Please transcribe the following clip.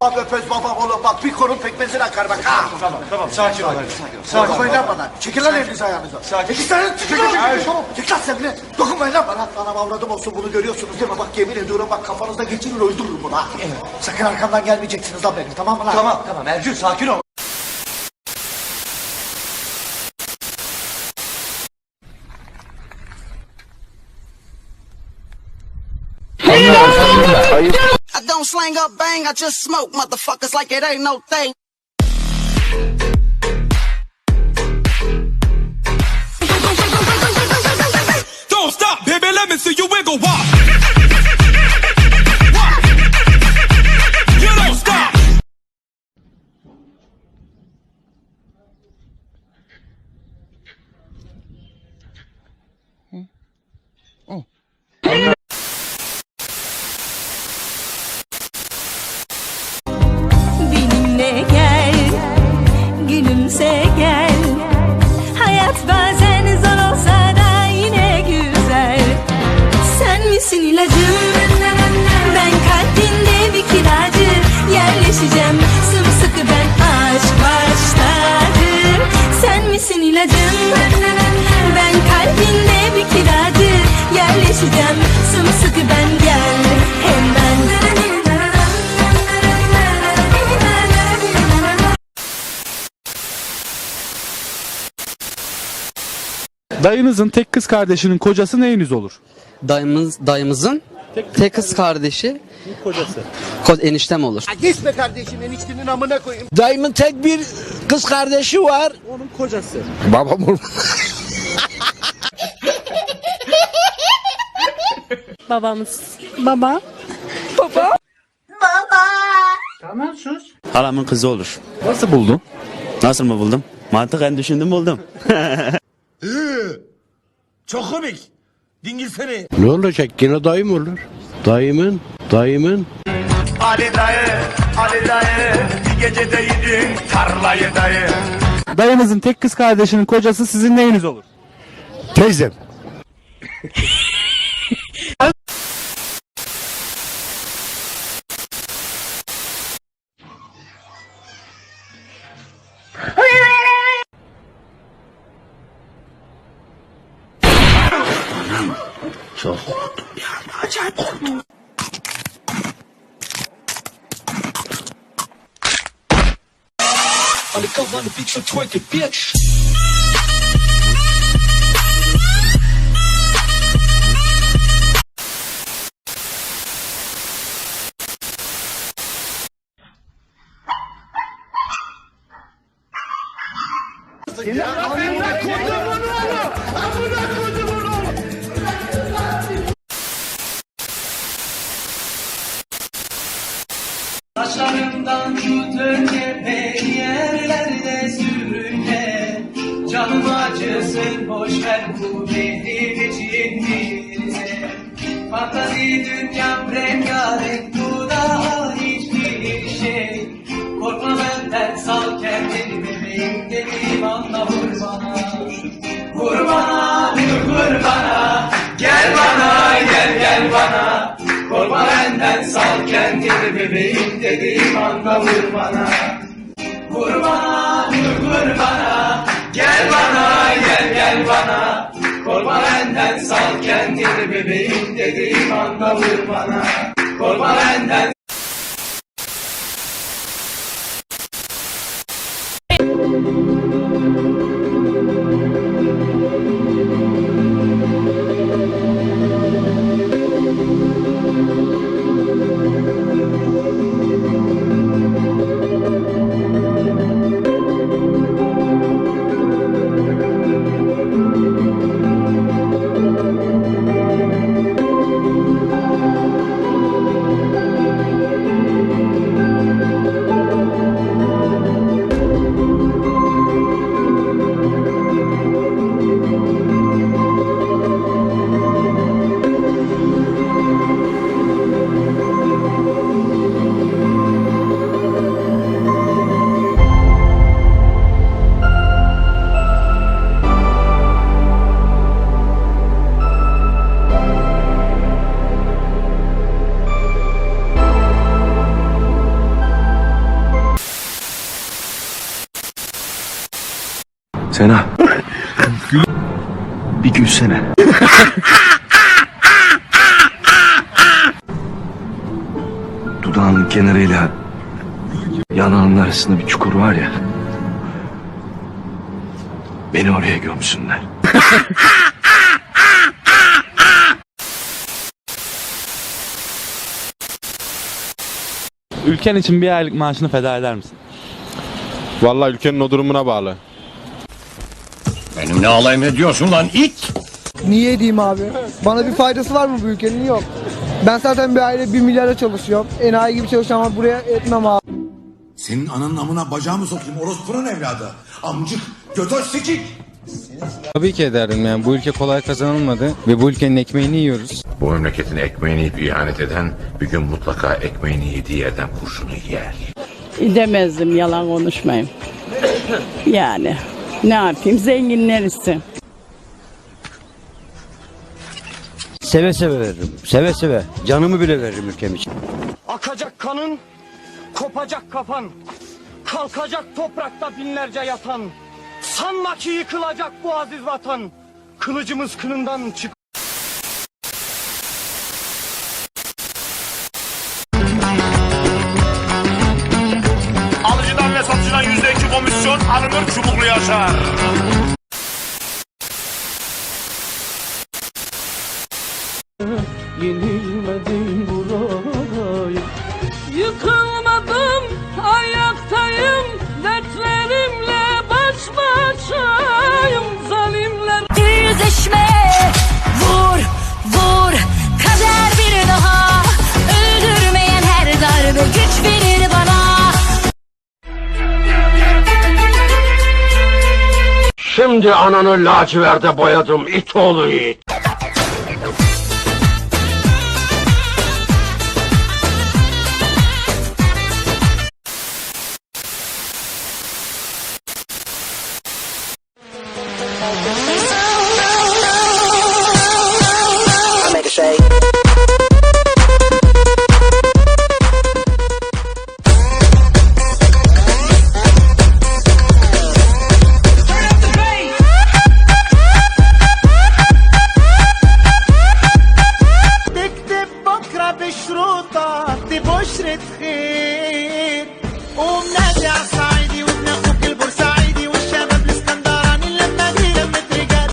Bak öpöz babam oğlum bak bir korun pekmezine akar bak ha. Tamam tamam sakin ol. Sakin ol. Dokunmayın lan bana. Çekil lan elinizi ayağınızı. Sakin. Çekil lan çekil lan. Tamam çekil lan sen bile. Dokunmayın lan bana. Anam avradım olsun bunu görüyorsunuz değil mi? Bak yemin ediyorum bak kafanızda geçirir öldürürüm bunu ha. Sakın arkamdan gelmeyeceksiniz lan benim tamam mı lan? Tamam tamam Ercü sakin ol. Don't slang up bang, I just smoke motherfuckers like it ain't no thing. Dayınızın tek kız kardeşinin kocası neyiniz olur? Dayımız, dayımızın tek kız kardeşi Kocası. ko- eniştem olur. Gitme kardeşim eniştenin amına koyayım. Dayımın tek bir kız kardeşi var. Onun kocası. Babam Babamız. Baba. Halamın kızı olur. Nasıl buldun? Nasıl mı buldum? Mantıken düşündüm buldum. Çok komik. Dingil seni. Ne olacak yine dayım olur. Dayımın, dayımın. Ali dayı, Ali dayı. Bir gecede yedin tarlayı dayı. Dayınızın tek kız kardeşinin kocası sizin neyiniz olur? Teyzem. Saçlarımdan tut önce beni yerlerde Canım acısın boş ver bu benim için bize Fantazi dünyam rengarenk bu daha hiçbir şey. Korkma benden sal kendini bebeğim dediğim anda vur bana. Vur bana vur vur bana Gel bana gel gel bana. Korkma benden sal kendini bebeğim dediğim anda vur bana. Vur bana vur vur bana Gel bana gel gel bana. Korkma benden sal kendini bebeğim dediğim anda vur bana. Korkma benden Sena. bir gülsene. Dudağının kenarıyla yanağının arasında bir çukur var ya. Beni oraya gömsünler. Ülken için bir aylık maaşını feda eder misin? Vallahi ülkenin o durumuna bağlı. Benimle alay mı ediyorsun lan it? Niye edeyim abi? Bana bir faydası var mı bu ülkenin? Yok. Ben zaten bir aile bir milyara çalışıyorum. Enayi gibi çalışacağım ama buraya etmem abi. Senin ananın amına bacağımı sokayım orospunun evladı. Amcık götöz sikik. Tabii ki ederdim yani bu ülke kolay kazanılmadı ve bu ülkenin ekmeğini yiyoruz. Bu memleketin ekmeğini yiyip ihanet eden bir gün mutlaka ekmeğini yediği yerden kurşunu yer. Demezdim yalan konuşmayayım. Yani ne yapayım zenginler ise. Seve seve veririm. Seve seve. Canımı bile veririm ülkem için. Akacak kanın, kopacak kafan. Kalkacak toprakta binlerce yatan. Sanma ki yıkılacak bu aziz vatan. Kılıcımız kınından çık. Yaşar. Yıkılmadım Şimdi ananı laciverde boyadım it oğlu it. بكرة بشروطك تبشرة خير قوم نادي على الصعيدي وابن أخوك البورسعيدي والشباب الإسكندراني لما دي لمة رجال.